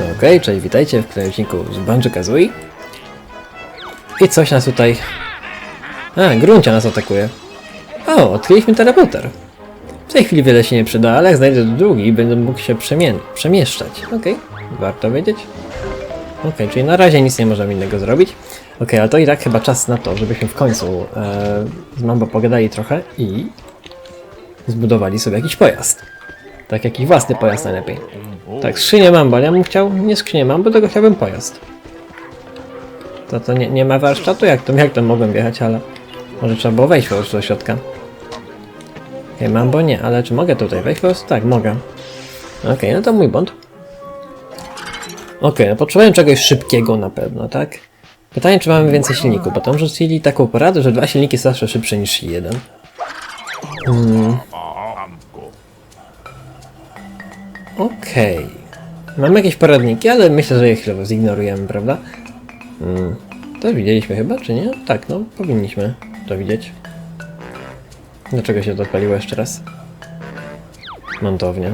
Okej, cześć, witajcie w kolejnym z Banjo Kazooie. I coś nas tutaj... A, gruncia nas atakuje. O, odkryliśmy teleporter. W tej chwili wiele się nie przyda, ale jak znajdę drugi, będę mógł się przemie przemieszczać. Okej, warto wiedzieć. Okej, czyli na razie nic nie możemy innego zrobić. Okej, ale to i tak chyba czas na to, żebyśmy w końcu e, z Mambo pogadali trochę i zbudowali sobie jakiś pojazd. Tak, jakiś własny pojazd najlepiej. Tak, skrzynię mam, bo ja bym chciał, nie skrzynię mam, bo tego chciałbym pojazd. To to nie, nie ma warsztatu? Jak to, jak to mogłem wjechać, ale może trzeba było wejść po prostu do środka. Okej, mam, bo nie, ale czy mogę tutaj wejść po prostu? Tak, mogę. Okej, no to mój błąd. Okej, no potrzebujemy czegoś szybkiego na pewno, tak? Pytanie, czy mamy więcej silników, bo tam rzucili taką poradę, że dwa silniki są zawsze szybsze niż jeden. Hmm. Okej. Mamy jakieś poradniki, ale myślę, że je chwilowo zignorujemy, prawda? Mm. To widzieliśmy chyba, czy nie? Tak, no, powinniśmy to widzieć. Dlaczego się to odpaliło jeszcze raz? Montownia.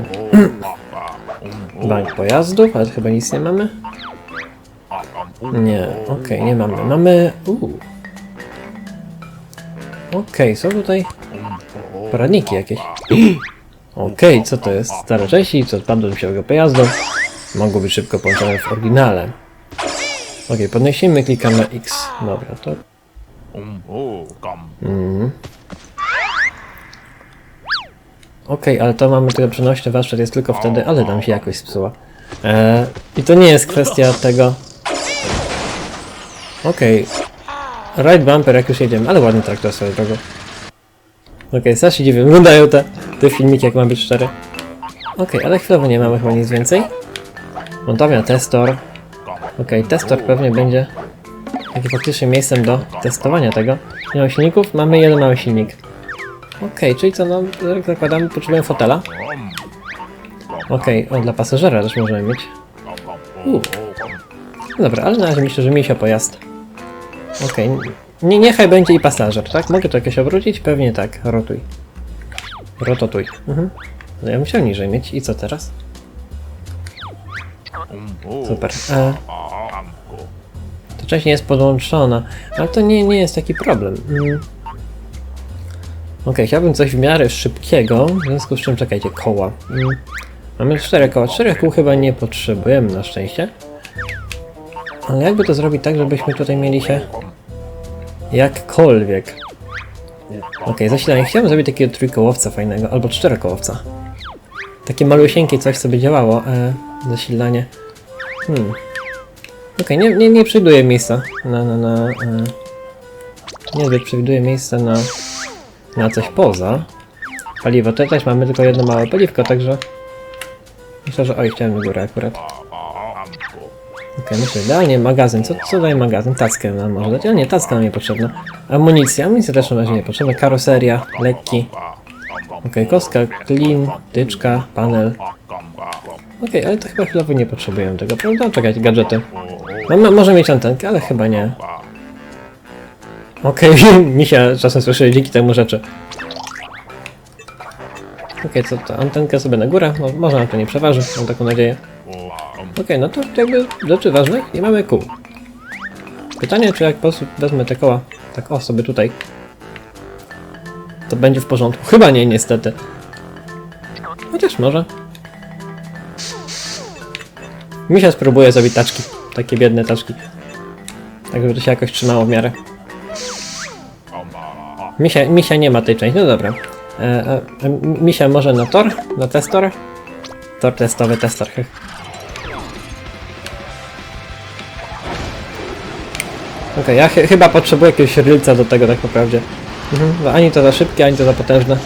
Bank pojazdów, ale chyba nic nie mamy? Nie, okej, nie mamy. Mamy... Okej, są tutaj poradniki jakieś. Okej, co to jest? Stare części, co odpadło do siowego pojazdu. Mogą być szybko połączone w oryginale. Okej, podnosimy, klikamy X. Dobra, to... Mhm. Okej, ale to mamy tyle przenośny warsztat jest tylko wtedy, ale nam się jakoś spsuła. Eee, I to nie jest kwestia tego... Okej. Right bumper jak już jedziemy, ale ładny traktor swoją drogą. Okej, okay, strasznie dziwnie wyglądają te, te filmiki, jak ma być szczery. Okej, ale chwilowo nie mamy chyba nic więcej. Montownia testor. Okej, testor pewnie będzie takim faktycznie miejscem do testowania tego. Nie mamy silników? Mamy jeden mały silnik. Okej, czyli co, no, jak zakładamy, potrzebujemy fotela. Okej, o, dla pasażera też możemy mieć. U. Dobra, ale na razie myślę, że misio pojazd. Okej, nie, niechaj będzie i pasażer, tak? Mogę to jakoś obrócić? Pewnie tak, rotuj. Rototuj. Mhm. No ja musiał niżej mieć. I co teraz? Super. E, to część nie jest podłączona, ale to nie, nie jest taki problem. Mm. Okej, chciałbym coś w miarę szybkiego, w związku z czym czekajcie, koła. Mm. Mamy cztery koła. Czterech kół chyba nie potrzebujemy na szczęście. Ale jakby to zrobić tak, żebyśmy tutaj mieli się jakkolwiek. Okej, zasilanie. Chciałbym zrobić takiego trójkołowca fajnego, albo czterokołowca. Takie malusieńkie coś, co by działało. E, zasilanie. Hmm. Okej, nie, nie, nie przewiduję miejsca na, na, na... E, niezbyt przewiduję miejsca na, na coś poza. Paliwo, to też mamy tylko jedno małe paliwko, także... Myślę, że... Oj, chciałem na górę akurat. Okej, myślę, idealnie magazyn. Co, co daje magazyn? Tackę nam może dać, ale nie, tacka nam nie potrzebna. Amunicja, amunicja też na razie nie potrzebna. Karoseria, lekki. Okej, kostka, clean, tyczka, panel. Okej, ale to chyba chwilowo nie potrzebujemy tego, prawda? Czekajcie, gadżety. Mam, może mieć antenkę, ale chyba nie. Okej, misia czasem słyszy dzięki temu rzeczy. Okej, co to? Antenkę sobie na górę? No, może nam to nie przeważy, mam taką nadzieję. Okej, no to jakby rzeczy ważnych nie mamy kół. Pytanie, czy jak po prostu wezmę te koła, tak o sobie tutaj, to będzie w porządku. Chyba nie, niestety. Chociaż może. Misia spróbuje zrobić taczki. Takie biedne taczki. Tak, żeby to się jakoś trzymało w miarę. Misia, misia nie ma tej części, no dobra. E, e, misia może na tor? Na testor? Tor testowy, testor. Okej, ja chy- chyba potrzebuję jakiegoś rylca do tego tak naprawdę. Mhm, ani to za szybkie, ani to za potężne.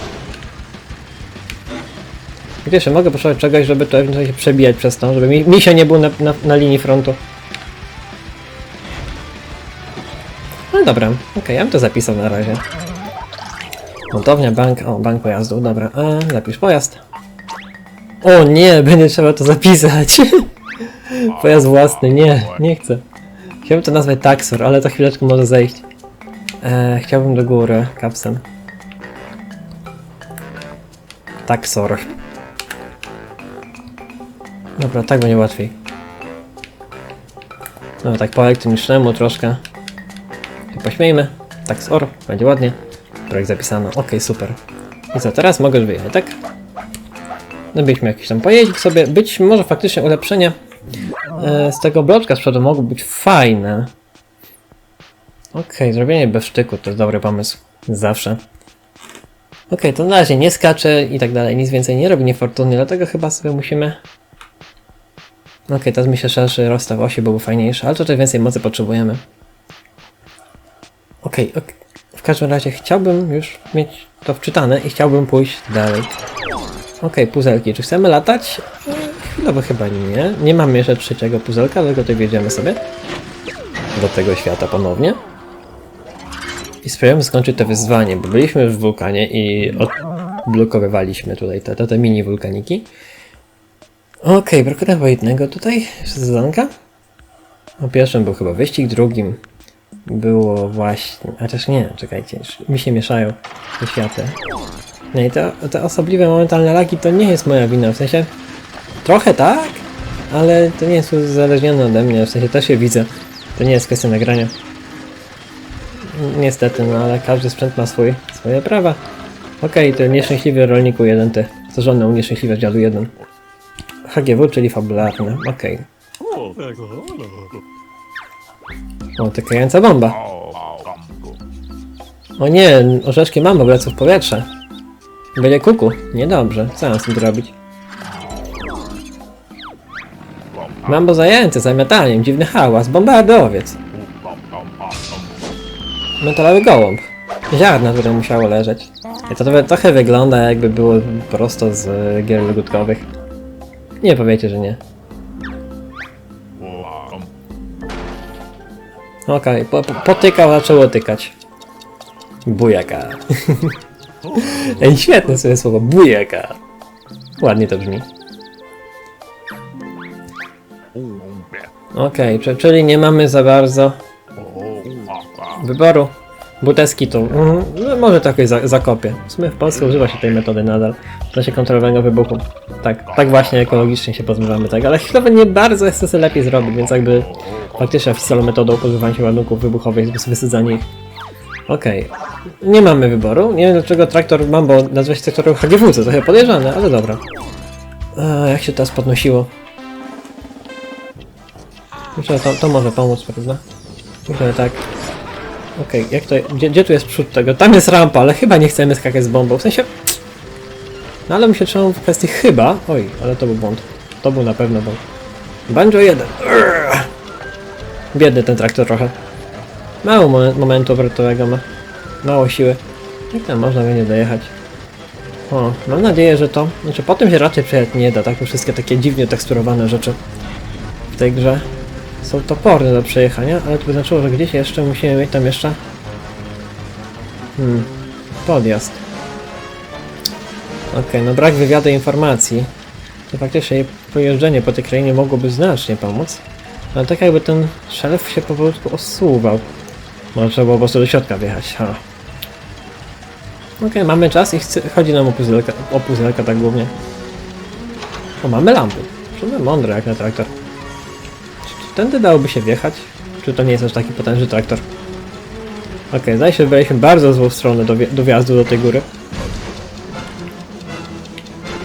Wiesz, mogę potrzebować czegoś, żeby to się przebijać przez to, żeby mi, mi się nie był na, na, na linii frontu. No dobra, okej, ja bym to zapisał na razie. Montownia, bank, o, bank pojazdów, dobra, a, zapisz pojazd. O nie, będzie trzeba to zapisać. Pojazd własny, nie, nie chcę. Chciałbym to nazwać taksor, ale to chwileczkę może zejść. E, chciałbym do góry, kapsem. Taksor. Dobra, tak będzie łatwiej. No tak po elektronicznemu troszkę. I pośmiejmy. Tak z OR, będzie ładnie. Projekt zapisano, ok, super. I co, teraz mogę już wyjechać, tak? No byliśmy jakiś tam pojeździć sobie. Być może faktycznie ulepszenie e, z tego bloczka z przodu mogło być fajne. Okej, zrobienie bez sztyku to jest dobry pomysł. Zawsze. Okej, to na razie nie skacze i tak dalej, nic więcej nie robi niefortunnie, dlatego chyba sobie musimy... Okej, teraz myślę, że szerszy rozstaw osi byłby fajniejszy, ale tutaj więcej mocy potrzebujemy. Okej, ok. w każdym razie chciałbym już mieć to wczytane i chciałbym pójść dalej. Okej, puzelki, czy chcemy latać? E, Chwilowo chyba nie. Nie mamy jeszcze trzeciego puzelka, tylko tutaj wjedziemy sobie do tego świata ponownie. I spróbujemy skończyć to wyzwanie, bo byliśmy już w wulkanie i odblokowywaliśmy tutaj te, te, te mini wulkaniki. Okej, brakuje chyba jednego tutaj sezonka. O pierwszym był chyba wyścig, drugim było właśnie... A też nie, czekajcie, mi się mieszają te światy. Nie, i te, te osobliwe momentalne lagi to nie jest moja wina, w sensie... Trochę tak, ale to nie jest uzależnione ode mnie, w sensie też je widzę. To nie jest kwestia nagrania. Niestety, no ale każdy sprzęt ma swój, swoje prawa. Okej, to nieszczęśliwy rolniku jeden ty. Stworzony u nieszczęśliwy dziadu jeden. HGW, czyli fabularne. Okej. O, tykająca bomba. O nie, orzeszki mamy lecą w powietrze. Byle kuku. Niedobrze. Co mam z tym zrobić? Mambo zajęty zamiotaniem, dziwny hałas, bombardowiec. Metalowy gołąb. Ziarna, które musiało leżeć. I to trochę- wygląda jakby było prosto z e, gier logutkowych. Nie powiecie, że nie. Okej, po, po, potykał, zaczęło tykać. Bujaka. Ej, świetne sobie słowo, bujaka. Ładnie to brzmi. Okej, czy- czyli nie mamy za bardzo wyboru. Buteski to mhm, no, może takiej za, zakopię. W sumie w Polsce używa się tej metody nadal. W czasie kontrolowanego wybuchu. Tak, tak właśnie ekologicznie się pozbywamy tego, ale chwilowo nie bardzo jest to sobie lepiej zrobić, więc jakby faktycznie oficjalną metodą pozbywania się ładunków wybuchowych jest wysadzanie ich. Okej. Nie mamy wyboru. Nie wiem dlaczego traktor Mambo nazywa się traktorem HGW, co trochę podejrzane, ale dobra. A, jak się teraz podnosiło? Myślę, że to, to może pomóc, prawda? Myślę, że tak. Okej, jak to. Gdzie, gdzie tu jest przód tego? Tam jest rampa, ale chyba nie chcemy skakać z bombą. W sensie. No ale mi się trzymał w kwestii chyba. Oj, ale to był błąd. To był na pewno błąd. Banjo 1. Urgh. Biedny ten traktor trochę. Mało momen- momentu obrotowego ma. Mało siły. Jak tam można będzie dojechać? O, mam nadzieję, że to. Znaczy, potem się raczej przejechać nie da, tak? Wszystkie takie dziwnie teksturowane rzeczy w tej grze są toporne do przejechania, ale to by znaczyło, że gdzieś jeszcze musimy mieć tam jeszcze. Hmm, podjazd. Okej, no brak wywiadu informacji. To faktycznie pojeżdżenie po tej krainie mogłoby znacznie pomóc. Ale tak jakby ten szelf się powolutku osuwał. Może trzeba było po prostu do środka wjechać, ha. Okej, mamy czas i chodzi nam o puzelka, o puzelka tak głównie. O, mamy lampy. Żeby mądre jak na traktor. Tędy dałoby się wjechać? Czy to nie jest aż taki potężny traktor? Okej, zdaje się, wybraliśmy bardzo złą stronę do, do wjazdu do tej góry.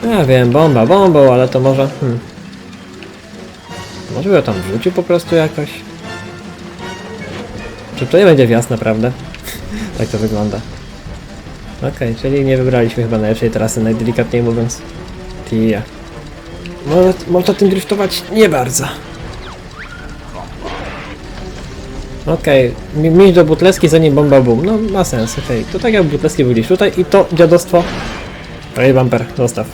Ja wiem, bomba bombą, ale to może... Hmm. Może by tam wrzucił po prostu jakoś? Czy to nie będzie wjazd naprawdę? tak to wygląda. Okej, czyli nie wybraliśmy chyba najlepszej trasy, najdelikatniej mówiąc. Tia. Może, może tym driftować? Nie bardzo. Okej, okay. mieć do butleski zanim bomba boom. No ma sens, okej. To tak jak butleski byliśmy tutaj i to dziadostwo. Ej, bumper, zostaw.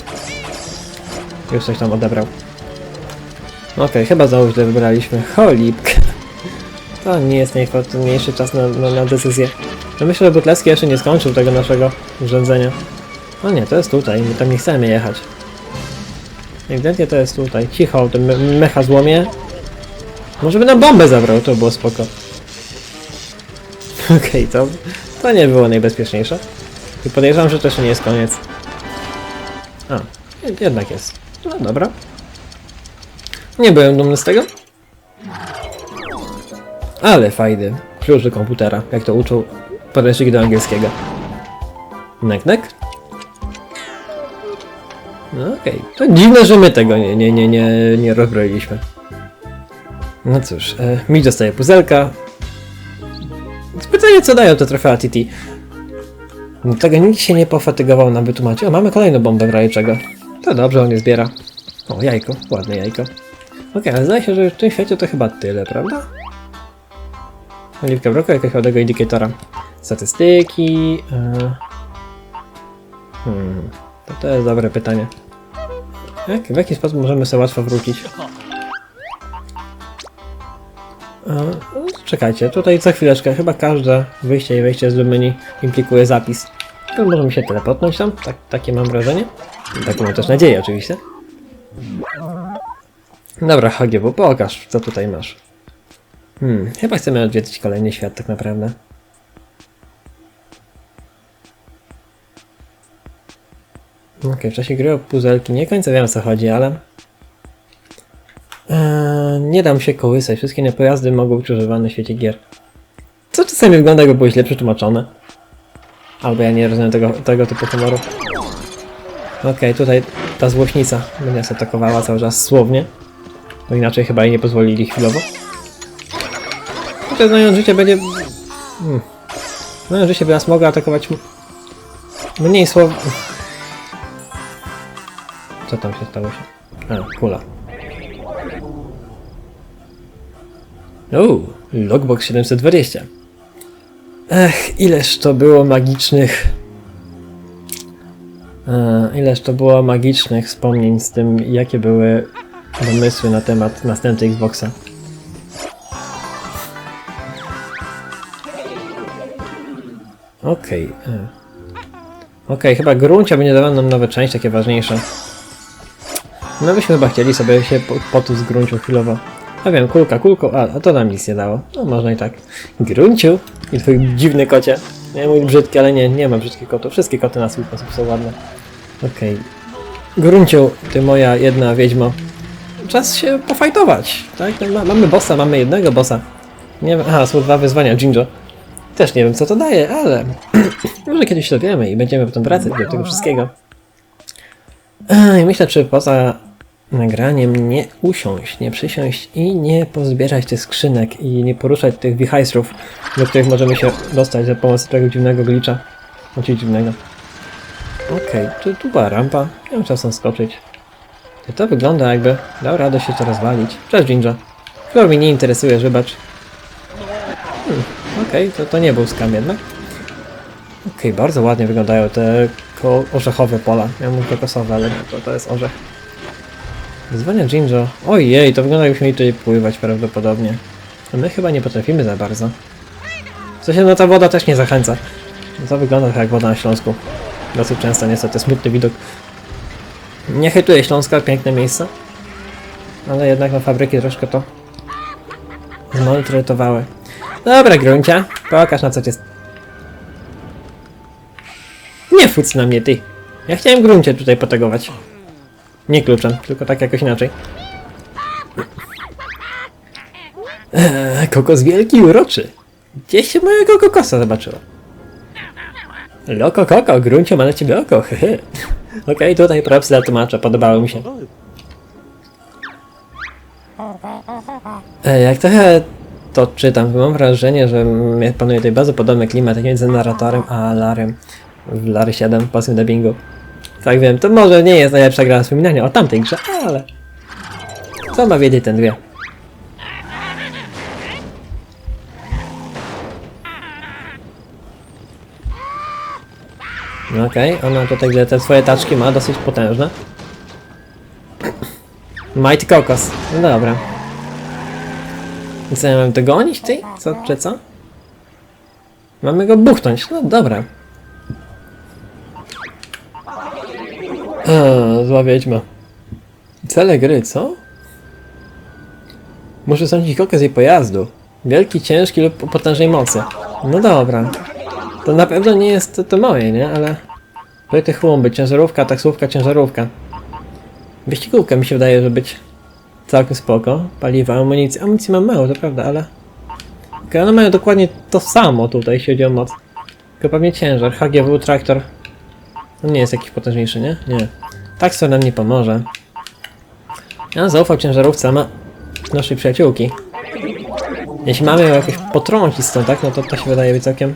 Już coś tam odebrał. Okej, chyba znowu źle wybraliśmy. Cholipk. To nie jest najfortunniejszy czas na, na, na decyzję. No myślę, że Butleski jeszcze nie skończył tego naszego urządzenia. No nie, to jest tutaj, my tam nie chcemy jechać. Ewidentnie to jest tutaj. Cicho, ten me mecha złomie. Może by nam bombę zabrał, to było spoko. Okej, to, to nie było najbezpieczniejsze. I podejrzewam, że jeszcze nie jest koniec. A, jed- jednak jest. No dobra. Nie byłem dumny z tego. Ale fajny. Klucz do komputera, jak to uczą podręcznik do angielskiego. Nek, nek. No okej. To dziwne, że my tego nie, nie, nie, nie, nie rozbroiliśmy. No cóż, e, mi dostaje puzelka. Pytanie, co dają te trofea TT? No, Tego nikt się nie pofatygował nam wytłumaczyć. O, mamy kolejną bombę w razie czego. To dobrze, on je zbiera. O, jajko, ładne jajko. Okej, ale zdaje się, że w tym świecie to chyba tyle, prawda? Oliwka broku, jakiegoś ładnego indykatora. Statystyki... E... Hmm, to, to jest dobre pytanie. Jak, w jaki sposób możemy sobie łatwo wrócić? E, czekajcie, tutaj za chwileczkę, chyba każde wyjście i wejście z menu implikuje zapis. To możemy się telepotnąć tam, tak, takie mam wrażenie. Taką mam też nadzieję oczywiście. Dobra, HGW, pokaż, co tutaj masz. Hmm, chyba chcemy odwiedzić kolejny świat tak naprawdę. Okej, w czasie gry o puzelki nie końca wiem o co chodzi, ale... Eee, nie dam się kołysać, wszystkie inne pojazdy mogą być używane w świecie gier. Co czasami wygląda jakby było źle przetłumaczone. Albo ja nie rozumiem tego, tego typu humoru. Okej, tutaj ta złośnica będzie nas atakowała cały czas słownie. Bo inaczej chyba jej nie pozwolili chwilowo. Chociaż znając życie będzie... Hmm. Znając życie by nas mogła atakować... Mniej słow... Co tam się stało się? A, kula. Uuu, logbox 720. Ech, ileż to było magicznych... E, ileż to było magicznych wspomnień z tym, jakie były domysły na temat następnej Xboxa. Okej. e. Okej, chyba Gruncia będzie dawał nam nowe części, takie ważniejsze. My byśmy chyba chcieli sobie się po- potu z Gruncią chwilowo. A wiem, kulka kulką, a, a to nam nic nie dało. No można i tak. Grunciu i twój dziwny kocie. Nie mój brzydki, ale nie, nie ma brzydkich kotów. Wszystkie koty na swój sposób są ładne. Okej. Grunciu, ty moja jedna wiedźmo. Czas się pofajtować, tak? No, ma, mamy bossa, mamy jednego bossa. Nie wiem, aha, są dwa wyzwania, Jinjo. Też nie wiem, co to daje, ale może kiedyś to wiemy i będziemy potem wracać do tego wszystkiego. Ej, myślę, czy poza nagraniem nie usiąść, nie przysiąść i nie pozbierać tych skrzynek i nie poruszać tych wichajstrów, do których możemy się dostać za pomocą tego dziwnego glitcha. Znaczy dziwnego. Okej, tu, tu była rampa, bym czasem skoczyć. To wygląda jakby dał radę się to rozwalić. Cześć Jinja. Kolor mnie nie interesuje, wybacz. Hmm, Okej, to, to nie był skam jednak. Okej, bardzo ładnie wyglądają te orzechowe pola. Ja mówię kokosowe, ale to, to jest orzech. Wyzwania Jinjo. Ojej, to wygląda jakbyśmy tutaj pływać prawdopodobnie. A my chyba nie potrafimy za bardzo. W sensie, no ta woda też nie zachęca. No To wygląda trochę jak woda na Śląsku. Dosyć często niestety smutny widok. Nie hejtuję Śląska, piękne miejsce. Ale jednak na fabryki troszkę to zmaltretowały. Dobra, Gruncia, pokaż na co cię... Nie fuc na mnie, ty. Ja chciałem Gruncie tutaj potegować. Nie kluczem, tylko tak jakoś inaczej. Eee, kokos wielki uroczy. Gdzieś się mojego kokosa zobaczyło. Loko koko, Gruncio ma na ciebie oko, hehe. Okej, tutaj props dla tłumacza, podobało mi się. E, jak trochę to czytam, mam wrażenie, że panuje tutaj bardzo podobny klimat między narratorem a Larym w Lary 7 w polskim dubbingu. Tak wiem, to może nie jest najlepsza gra na wspominanie o tamtej grze, ale... Co ma wiedzieć ten dwie? No Okej, ona tutaj te swoje taczki ma dosyć potężne. Mighty Kokos, no dobra. Co, ja mam dogonić ty? Co, czy co? Mamy go buchnąć, no dobra. Zła wiedźma. Cele gry, co? Muszę sądzić kokos jej pojazdu. Wielki, ciężki lub o potężnej mocy. No dobra. To na pewno nie jest to, to moje, nie? Ale... Projekty chłumby, ciężarówka, taksówka, ciężarówka. Wyścigówka mi się wydaje, że być całkiem spoko. Paliwa, amunicji. Amunicji mam mało, to prawda, ale... Okej, one mają dokładnie to samo tutaj, jeśli chodzi o moc. Tylko pewnie ciężar. HGW traktor. On nie jest jakiś potężniejszy, nie? Nie. Tak sobie nam nie pomoże. Ja zaufał ciężarówce, ma naszej przyjaciółki. Jeśli mamy ją jakoś potrącić stąd, tak? No to to się wydaje być całkiem...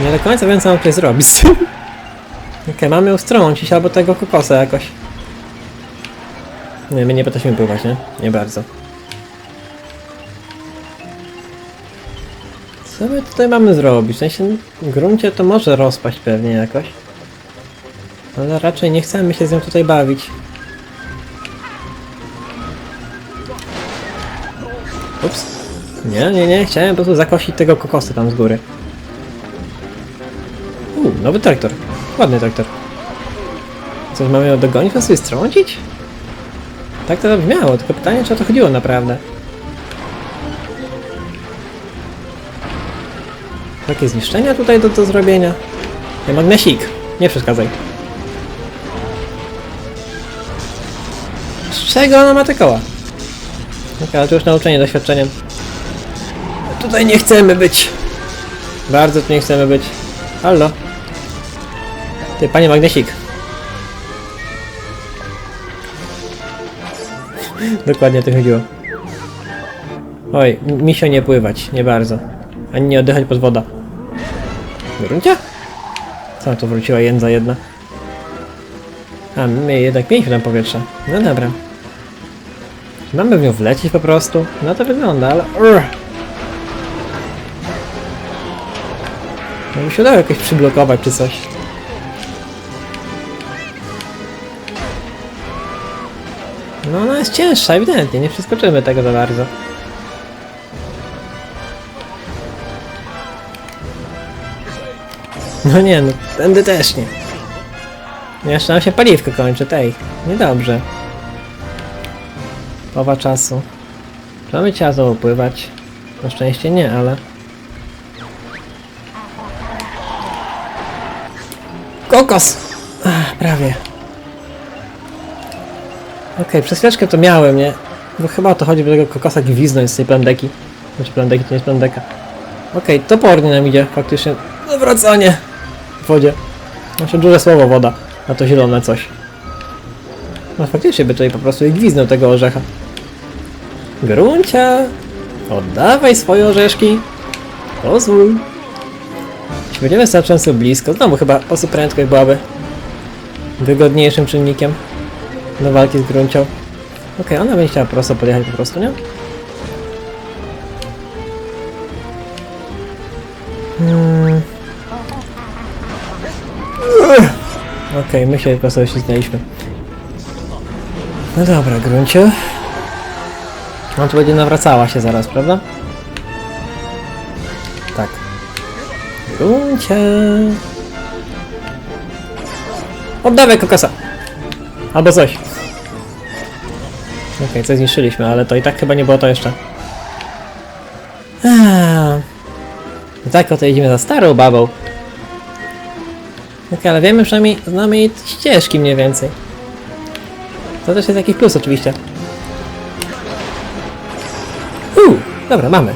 Nie do końca wiem co mam tutaj zrobić. Okej, mamy ją strącić albo tego kokosa jakoś. Nie, my nie potrafimy pływać, nie? Nie bardzo. Co my tutaj mamy zrobić? W sensie, w gruncie to może rozpaść pewnie jakoś. Ale raczej nie chcemy się z nią tutaj bawić. Ups. Nie, nie, nie, chciałem po prostu zakosić tego kokosa tam z góry. Uuu, nowy traktor. Ładny traktor. Coś mamy ją dogonić, a sobie strącić? Tak to brzmiało, tylko pytanie, czy o to chodziło naprawdę. Takie zniszczenia tutaj do, do zrobienia? Ja magnesik, nie przeszkadzaj. Z czego ona ma te koła? Okej, ale to już nauczenie doświadczeniem. Tutaj nie chcemy być. Bardzo tu nie chcemy być. Halo. Ty, panie magnesik. Dokładnie o to chodziło. Oj, misio nie pływać, nie bardzo. Ani nie oddychać pod woda. Gruncie? Co to wróciła jędza jedna? A, my jednak mieliśmy tam powietrze. No dobra. Czy Mamy w nią wlecieć po prostu? No to wygląda, ale... No by się udało jakoś przyblokować czy coś. No ona jest cięższa, ewidentnie, nie przeskoczymy tego za bardzo. No nie, no tędy też nie. No Jeszcze nam się paliwko kończy, tej. Niedobrze. Połowa czasu. Czy mamy ciasto upływać? Na szczęście nie, ale... Kokos! Ach, prawie. Okej, przez chwileczkę to miałem, nie? Bo chyba o to chodzi, by tego kokosa gwiznąć z tej plandeki. Znaczy plandeki to nie jest plandeka. Okej, topornie nam idzie faktycznie. Zawracanie wodzie. Znaczy duże słowo woda, a to zielone coś. No faktycznie by tutaj po prostu i gwiznął tego orzecha. Gruncia! Oddawaj swoje orzeszki! Pozwól! Jeśli będziemy wystarczająco blisko, znowu chyba osób prędkość byłaby wygodniejszym czynnikiem do walki z gruncią. Okej, ona będzie chciała prosto podjechać po prostu, nie? Okej, my się po prostu ślizgnęliśmy. No dobra, grunciu. On tu będzie nawracała się zaraz, prawda? Tak. Gruncia. Oddawaj kokosa! Albo coś. Okej, coś zniszczyliśmy, ale to i tak chyba nie było to jeszcze. Eee. Tak oto jedziemy za starą babą. Okej, ale wiemy przynajmniej, znamy jej ścieżki mniej więcej. To też jest jakiś plus oczywiście. Uuu, dobra, mamy.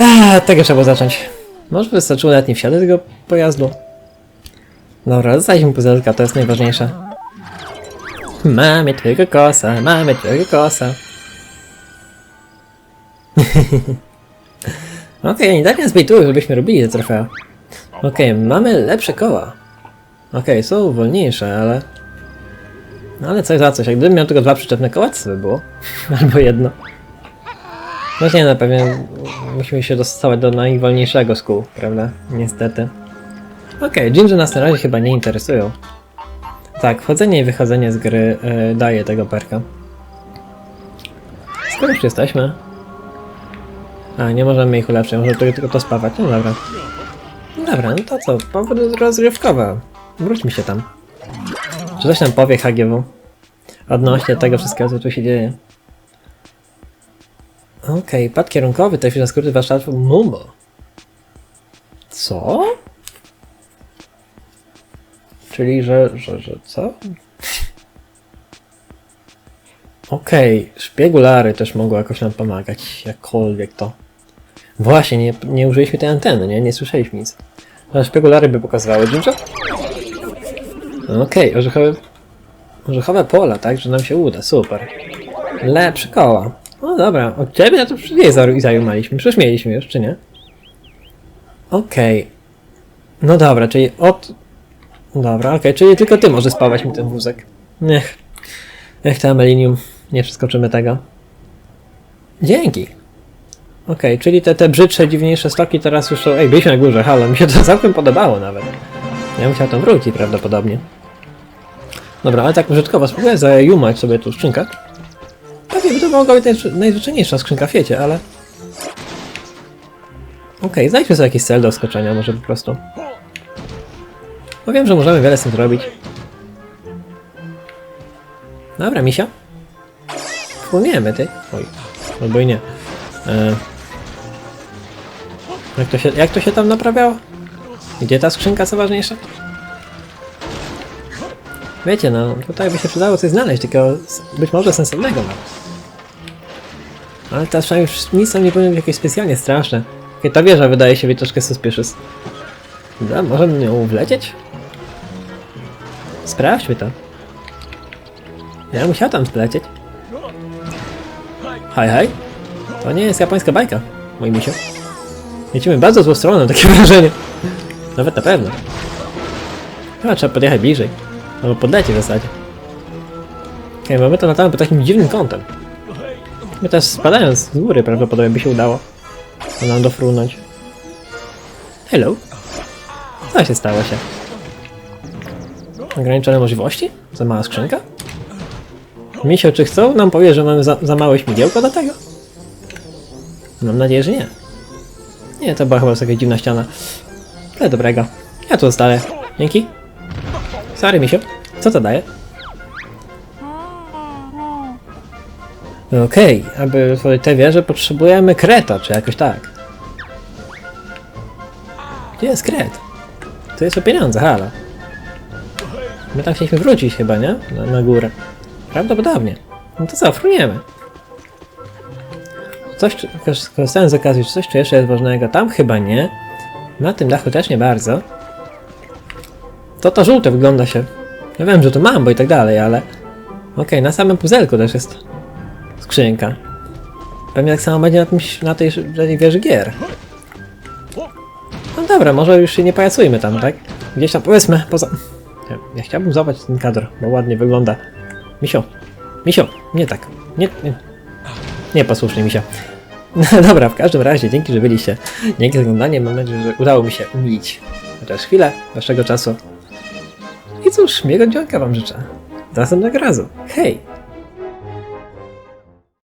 Eee, tego trzeba zacząć. Może wystarczyło nawet nie wsiadać tego pojazdu. Dobra, zostaliśmy puzelka, to jest najważniejsze. Mamy twojego kosa, mamy twojego kosa. Okej, nie tak nas bejtują, żebyśmy robili te trofea. Okej, mamy lepsze koła. Okej, są wolniejsze, ale... No ale coś za coś, jak gdybym miał tylko dwa przyczepne koła, co by było? Albo jedno. No nie, no pewnie musimy się dostosować do najwolniejszego z kół, prawda? Niestety. Okej, Ginger nas na razie chyba nie interesują. Tak, wchodzenie i wychodzenie z gry e, daje tego perka. Skoro już jesteśmy. A, nie możemy ich ulepszyć, możemy tylko, tylko to spawać. No dobra. Dobra, no to co? Powód rozrywkowy. Wróćmy się tam. Czy coś nam powie HGW? Odnośnie tego wszystkiego, co tu się dzieje. Okej, pad kierunkowy, to na skróty warsztatów Mumo. Co? Czyli, że, że, że co? Okej, szpiegulary też mogą jakoś nam pomagać, jakkolwiek to. Właśnie, nie, nie użyliśmy tej anteny, nie? Nie słyszeliśmy nic. Szpiegulary by pokazywały dużo? Okej, orzechowe, orzechowe pola, tak? Że nam się uda, super. Lepsze koła. No dobra, od ciebie to nie za- zajumaliśmy. Przecież mieliśmy już, czy nie? Okej. No dobra, czyli od... Dobra, okej, czyli tylko ty możesz spawać mi ten wózek. Niech. Niech tam Melinium. Nie przeskoczymy tego. Dzięki. Okej, czyli te, te brzydsze, dziwniejsze stoki teraz już są... Ej, byliśmy na górze, halo, mi się to całkiem podobało nawet. Ja bym chciał tam wrócić prawdopodobnie. Dobra, ale tak użytkowo spróbuję zajumać sobie tu skrzynkę. Pewnie by to mogła być najzwy- najzwyczajniejsza skrzynka w świecie, ale... Okej, znajdźmy sobie jakiś cel do skoczenia, może po prostu. Bo wiem, że możemy wiele z tym zrobić. Dobra, misia. Płyniemy, ty. Oj, albo i nie. E... Jak, to się, jak to się tam naprawiało? Gdzie ta skrzynka, co ważniejsze? Wiecie, no, tutaj by się przydało coś znaleźć, tylko być może sensownego nawet. Ale teraz przynajmniej nic tam nie powinno być jakieś specjalnie straszne. Ta wieża wydaje się być troszkę suspicious. Dobra, możemy nią wlecieć? Sprawdźmy to. Ja musiał tam wlecieć. Hej, hej. To nie jest japońska bajka, mój misio. Lecimy bardzo złą stronę, takie wrażenie. Nawet na pewno. Chyba trzeba podjechać bliżej. Albo podlecieć w zasadzie. Okej, bo my to latamy pod takim dziwnym kątem. My też spadając z góry prawdopodobnie by się udało. To nam dofrunąć. Hello. Co się stało się? Ograniczone możliwości? Za mała skrzynka? Misio, czy chcą nam powie, że mamy za, za małe śmigiełko do tego? Mam nadzieję, że nie. Nie, to była chyba jakaś dziwna ściana. Ale dobrego. Ja tu zostanę. Dzięki. Sorry, misio. Co to daje? Okej, aby otworzyć tę wieżę potrzebujemy kreta, czy jakoś tak. Gdzie jest kret? To jest o pieniądze, halo. My tam chcieliśmy wrócić chyba, nie? Na, na górę. Prawdopodobnie. No to co, fruniemy. Coś, korzystając z okazji, czy coś tu jeszcze jest ważnego? Tam chyba nie. Na tym dachu też nie bardzo. To to żółte wygląda się. Ja wiem, że to mam, bo i tak dalej, ale... Okej, na samym puzelku też jest skrzynka. Pewnie tak samo będzie na, tym, na tej, tej wieży gier. No dobra, może już się nie pajacujmy tam, tak? Gdzieś tam, powiedzmy, poza... Ja, ja chciałbym zobaczyć ten kadr, bo ładnie wygląda. Misio, misio, nie tak. Nie, nie. Nieposłusznie, misio. No dobra, w każdym razie, dzięki, że byliście. Dzięki za oglądanie, mam nadzieję, że udało mi się umilić chociaż chwilę waszego czasu. I cóż, miłego dzionka wam życzę. Do następnego razu. Hej!